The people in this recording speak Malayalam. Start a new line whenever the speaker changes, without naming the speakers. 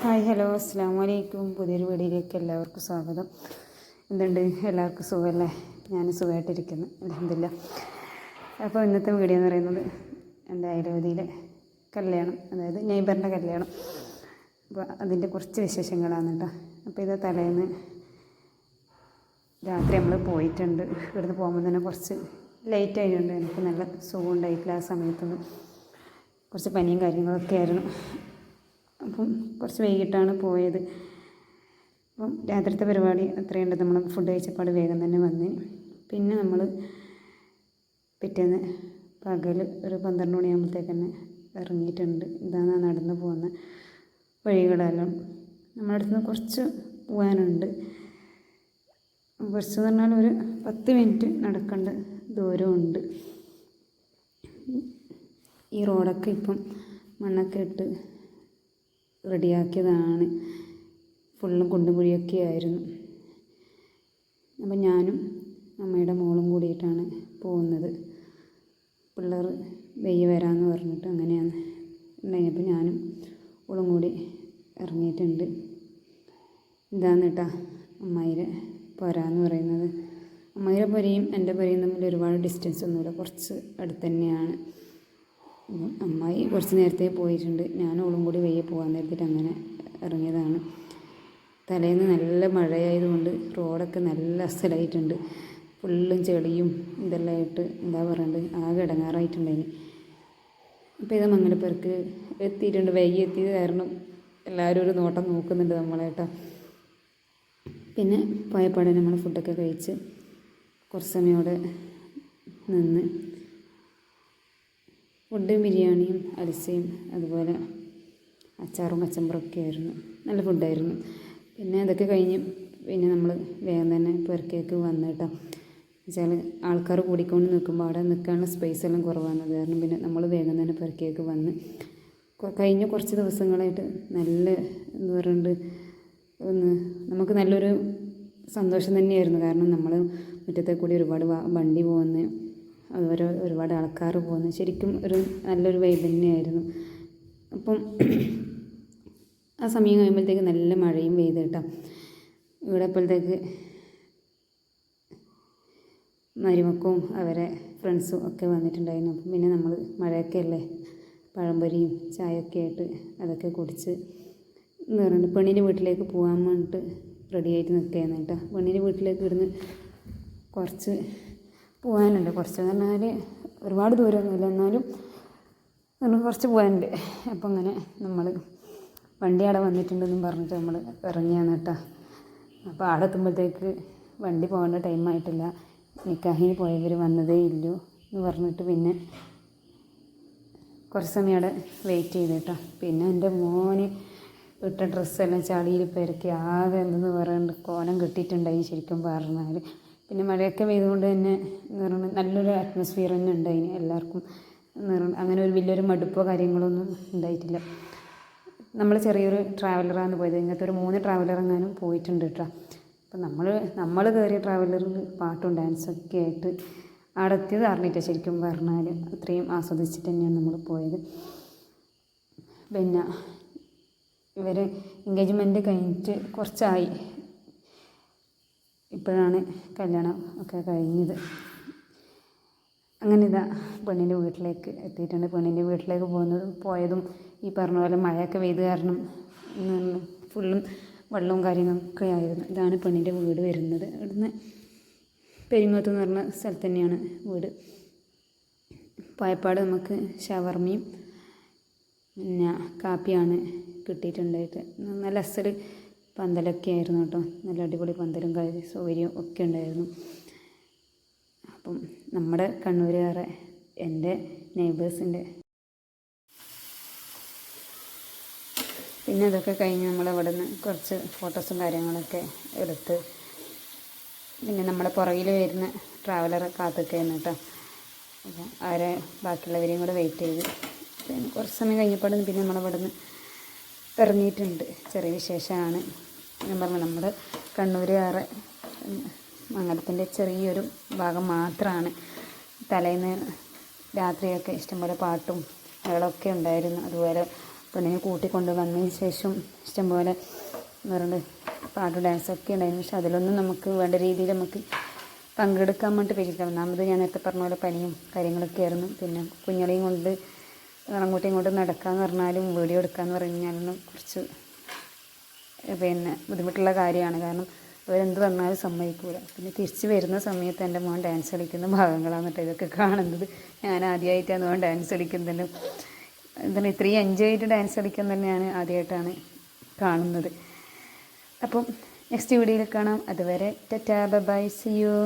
ഹായ് ഹലോ അസ്സാം വലൈക്കും പുതിയൊരു വീഡിയോയിലേക്ക് എല്ലാവർക്കും സ്വാഗതം. എന്തുണ്ട്? എല്ലാവർക്കും സുഖമല്ലേ? ഞാൻ സുഖമായിട്ടിരിക്കുന്നു. അലഹമില്ല അപ്പോൾ ഇന്നത്തെ വീഡിയോ എന്ന് പറയുന്നത് എന്റെ അയലവതിയിലെ കല്യാണം അതായത് നെയ്ബറിന്റെ കല്യാണം. അപ്പോൾ അതിന്റെ കുറച്ച് വിശേഷങ്ങളാണ് കേട്ടോ. അപ്പോൾ ഇത് തലേന്ന് രാത്രി നമ്മൾ പോയിട്ടുണ്ട്. ഇവിടുന്ന് പോകുമ്പോൾ തന്നെ കുറച്ച് ലേറ്റ് ആയതുകൊണ്ട് എനിക്ക് നല്ല സുഖം ഉണ്ടായിട്ടില്ല ആ സമയത്തൊന്നും. കുറച്ച് പനിയും കാര്യങ്ങളൊക്കെ ആയിരുന്നു. അപ്പം കുറച്ച് വൈകിട്ടാണ് പോയത്. അപ്പം രാത്രിത്തെ പരിപാടി അത്രയുണ്ട്. നമ്മൾ ഫുഡ് കഴിച്ചപ്പാട് വേഗം തന്നെ വന്ന്. പിന്നെ നമ്മൾ പിറ്റേന്ന് പകൽ ഒരു പന്ത്രണ്ട് മണിയാകുമ്പോഴത്തേക്ക് തന്നെ ഇറങ്ങിയിട്ടുണ്ട്. ഇതാണ് നടന്ന് പോകുന്ന വഴികളെല്ലാം. നമ്മുടെ അടുത്ത് നിന്ന് കുറച്ച് പോകാനുണ്ട്. കുറച്ച് പറഞ്ഞാൽ ഒരു പത്ത് മിനിറ്റ് നടക്കേണ്ട ദൂരമുണ്ട്. ഈ റോഡൊക്കെ ഇപ്പം മണ്ണൊക്കെ ഇട്ട് റെഡിയാക്കിയതാണ്. ഫുള്ളും കുണ്ടും കുഴിയൊക്കെ ആയിരുന്നു. അപ്പം ഞാനും അമ്മയുടെ മോളും കൂടിയിട്ടാണ് പോകുന്നത്. പിള്ളേർ വെയ്യ വരാമെന്ന് പറഞ്ഞിട്ട് അങ്ങനെയാണ് ഉണ്ടായിരുന്നപ്പോൾ ഞാനും ഓളും കൂടി ഇറങ്ങിയിട്ടുണ്ട്. ഇതാണ് കേട്ടാ അമ്മായിരെ പൊരാന്ന് പറയുന്നത്. അമ്മായിരെ പൊരയും എന്റെ പൊരയും തമ്മിൽ ഒരുപാട് ഡിസ്റ്റൻസ് ഒന്നുമില്ല. കുറച്ച് അടുത്ത് തന്നെയാണ്. അമ്മായി കുറച്ച് നേരത്തെ പോയിട്ടുണ്ട്. ഞാനും ഓളും കൂടി വയ്യ പോകാൻ നേരത്തിട്ട് അങ്ങനെ ഇറങ്ങിയതാണ്. തലേന്ന് നല്ല മഴയായതുകൊണ്ട് റോഡൊക്കെ നല്ല അസലായിട്ടുണ്ട്. ഫുള്ളും ചെളിയും ഇതെല്ലാം ആയിട്ട് എന്താ പറയണ്ട് ആകെ ഇടങ്ങാറായിട്ടുണ്ടായിന്. അപ്പോൾ ഇത് മംഗലപ്പേർക്ക് എത്തിയിട്ടുണ്ട്. വൈകി എത്തിയത് കാരണം എല്ലാവരും ഒരു നോട്ടം നോക്കുന്നുണ്ട് നമ്മളേട്ടാ. പിന്നെ പോയപ്പാടെ നമ്മൾ ഫുഡൊക്കെ കഴിച്ച് കുറച്ച് സമയം അവിടെ നിന്ന് ഫുഡ് ബിരിയാണിയും അരിസയും അതുപോലെ അച്ചാറും കച്ചമ്പറൊക്കെ ആയിരുന്നു. നല്ല ഫുഡായിരുന്നു. പിന്നെ അതൊക്കെ കഴിഞ്ഞ് പിന്നെ നമ്മൾ വേഗം തന്നെ പെരക്കേക്ക് വന്നു കേട്ടോ. വെച്ചാൽ ആൾക്കാർ കൂടിക്കൊണ്ട് നിൽക്കുമ്പോൾ അവിടെ നിൽക്കാനുള്ള സ്പേസ് എല്ലാം കുറവാണ്. കാരണം പിന്നെ നമ്മൾ വേഗം തന്നെ പെരക്കേക്ക് വന്ന് കഴിഞ്ഞ കുറച്ച് ദിവസങ്ങളായിട്ട് നല്ല എന്ന് പറയുന്നത് ഒന്ന് നമുക്ക് നല്ലൊരു സന്തോഷം തന്നെയായിരുന്നു. കാരണം നമ്മൾ മുറ്റത്തെ കൂടി ഒരുപാട് വണ്ടി പോകുന്നു അതുപോലെ ഒരുപാട് ആൾക്കാർ പോകുന്നു. ശരിക്കും ഒരു നല്ലൊരു വൈബ് തന്നെയായിരുന്നു. അപ്പം ആ സമയം കഴിയുമ്പോഴത്തേക്ക് നല്ല മഴയും പെയ്ത് കേട്ടോ. ഇവിടെ അപ്പോഴത്തേക്ക് മരുമക്കവും അവരെ ഫ്രണ്ട്സും ഒക്കെ വന്നിട്ടുണ്ടായിരുന്നു. അപ്പം പിന്നെ നമ്മൾ മഴയൊക്കെ അല്ലേ? പഴംപൊരിയും ചായയൊക്കെ ആയിട്ട് അതൊക്കെ കുടിച്ച് എന്ന് പെണ്ണിന്റെ വീട്ടിലേക്ക് പോകാൻ വേണ്ടിയിട്ട് റെഡിയായിട്ട് നിൽക്കുകയായിരുന്നു കേട്ടോ. പെണ്ണിന്റെ വീട്ടിലേക്ക് ഇവിടുന്ന് കുറച്ച് പോകാനുണ്ട്. കുറച്ച് പറഞ്ഞാൽ ഒരുപാട് ദൂരമൊന്നുമില്ല. എന്നാലും നമുക്ക് കുറച്ച് പോകാനുണ്ട്. അപ്പം അങ്ങനെ നമ്മൾ വണ്ടി അവിടെ വന്നിട്ടുണ്ടെന്നും പറഞ്ഞിട്ട് നമ്മൾ ഇറങ്ങിയാണ് കേട്ടോ. അപ്പോൾ അവിടെ എത്തുമ്പോഴത്തേക്ക് വണ്ടി പോകേണ്ട ടൈമായിട്ടില്ല നിക്കാഹിന് പോയവർ വന്നതേ ഇല്ലൂ എന്ന് പറഞ്ഞിട്ട് പിന്നെ കുറച്ച് സമയം അവിടെ വെയിറ്റ് ചെയ്ത് കേട്ടോ. പിന്നെ എന്റെ മോന് ഇട്ട ഡ്രസ്സെല്ലാം ചളിയിൽ പെരക്കി ആകെ എന്തെന്ന് പറയുന്നുണ്ട് കോലം കിട്ടിയിട്ടുണ്ടായി ശരിക്കും പറഞ്ഞാൽ. പിന്നെ മഴയൊക്കെ പെയ്തുകൊണ്ട് തന്നെ എന്ന് പറയുന്നത് നല്ലൊരു അറ്റ്മോസ്ഫിയർ തന്നെ ഉണ്ടായിന് എല്ലാവർക്കും. എന്ന് പറയുന്നത് അങ്ങനെ ഒരു വലിയൊരു മടുപ്പോ കാര്യങ്ങളൊന്നും ഉണ്ടായിട്ടില്ല. നമ്മൾ ചെറിയൊരു ട്രാവലറാണ് പോയത്. ഇങ്ങനത്തെ ഒരു മൂന്ന് ട്രാവലർ എങ്ങാനും പോയിട്ടുണ്ട് കേട്ടോ. അപ്പം നമ്മൾ നമ്മൾ കയറിയ ട്രാവലറിൽ പാട്ടും ഡാൻസും ഒക്കെ ആയിട്ട് അവിടെ എത്തിയത് അറിഞ്ഞിട്ട് ശരിക്കും പറഞ്ഞാൽ അത്രയും ആസ്വദിച്ചിട്ട് തന്നെയാണ് നമ്മൾ പോയത്. പിന്നെ ഇവർ എൻഗേജ്മെന്റ് കഴിഞ്ഞിട്ട് കുറച്ചായി. ഇപ്പോഴാണ് കല്യാണം ഒക്കെ കഴിഞ്ഞത്. അങ്ങനെ ഇതാ പെണ്ണിന്റെ വീട്ടിലേക്ക് എത്തിയിട്ടുണ്ട്. പെണ്ണിന്റെ വീട്ടിലേക്ക് പോകുന്നതും പോയതും ഈ പറഞ്ഞ പോലെ മഴയൊക്കെ പെയ്ത് കാരണം ഫുള്ളും വെള്ളവും കാര്യങ്ങളൊക്കെ ആയിരുന്നു. ഇതാണ് പെണ്ണിന്റെ വീട് വരുന്നത്. ഇവിടുന്ന് പെരിങ്ങോത്ത് എന്ന് പറഞ്ഞ സ്ഥലത്ത് തന്നെയാണ് വീട്. പായപ്പാട് നമുക്ക് ഷവർമയും പിന്നെ കാപ്പിയാണ് കിട്ടിയിട്ടുണ്ടായിട്ട്. നല്ല അസൽ പന്തലൊക്കെ ആയിരുന്നു കേട്ടോ. നല്ല അടിപൊളി പന്തലും കാര്യം സൗകര്യവും ഒക്കെ ഉണ്ടായിരുന്നു. അപ്പം നമ്മുടെ കണ്ണൂരുകാരെ എന്റെ നെയ്ബേഴ്സിന്റെ. പിന്നെ അതൊക്കെ കഴിഞ്ഞ് നമ്മൾ അവിടെ നിന്ന് കുറച്ച് ഫോട്ടോസും കാര്യങ്ങളൊക്കെ എടുത്ത് പിന്നെ നമ്മുടെ പുറകിൽ വരുന്ന ട്രാവലർ കാത്തൊക്കെയായിരുന്നു കേട്ടോ. അപ്പം അവരെ ബാക്കിയുള്ളവരെയും കൂടെ വെയിറ്റ് ചെയ്ത് പിന്നെ കുറച്ച് സമയം കഴിഞ്ഞപ്പോൾ പിന്നെ നമ്മളവിടെ നിന്ന് ഇറങ്ങിയിട്ടുണ്ട്. ചെറിയ വിശേഷമാണ്. ഞാൻ പറഞ്ഞു നമ്മുടെ കണ്ണൂരുകാരെ മംഗലത്തിന്റെ ചെറിയൊരു ഭാഗം മാത്രമാണ് തലേന്ന് രാത്രിയൊക്കെ ഇഷ്ടംപോലെ പാട്ടും കളൊക്കെ ഉണ്ടായിരുന്നു. അതുപോലെ പെണ്ണിനെ കൂട്ടിക്കൊണ്ട് വന്നതിന് ശേഷം ഇഷ്ടംപോലെ വേറെ പാട്ട് ഡാൻസൊക്കെ ഉണ്ടായിരുന്നു. പക്ഷെ അതിലൊന്നും നമുക്ക് വേണ്ട രീതിയിൽ നമുക്ക് പങ്കെടുക്കാൻ വേണ്ടി പറ്റിയില്ല ഒന്നാമത് ഞാൻ നേരത്തെ പറഞ്ഞ പോലെ പനിയും കാര്യങ്ങളൊക്കെ ആയിരുന്നു. പിന്നെ കുഞ്ഞളെയും കൊണ്ട് അങ്ങോട്ടും ഇങ്ങോട്ടും നടക്കാന്ന് പറഞ്ഞാലും വീഡിയോ എടുക്കാന്ന് പറഞ്ഞാലൊന്നും കുറച്ച് പിന്നെ ബുദ്ധിമുട്ടുള്ള കാര്യമാണ്. കാരണം അവരെന്ത് പറഞ്ഞാലും സമ്മതിക്കൂല. പിന്നെ തിരിച്ച് വരുന്ന സമയത്ത് എന്റെ മോൻ ഡാൻസ് കളിക്കുന്ന ഭാഗങ്ങളാണ് കേട്ടോ ഇതൊക്കെ കാണുന്നത്. ഞാൻ ആദ്യമായിട്ടാണ് മോൻ ഡാൻസ് കളിക്കുന്നതിലും എന്താണ് ഇത്രയും എൻജോയ് ചെയ്ത് ഡാൻസ് കളിക്കാൻ തന്നെ ഞാൻ ആദ്യമായിട്ടാണ് കാണുന്നത്. അപ്പം നെക്സ്റ്റ് വീഡിയോയിൽ കാണാം. അതുവരെ ടാറ്റാ ബൈ സി യു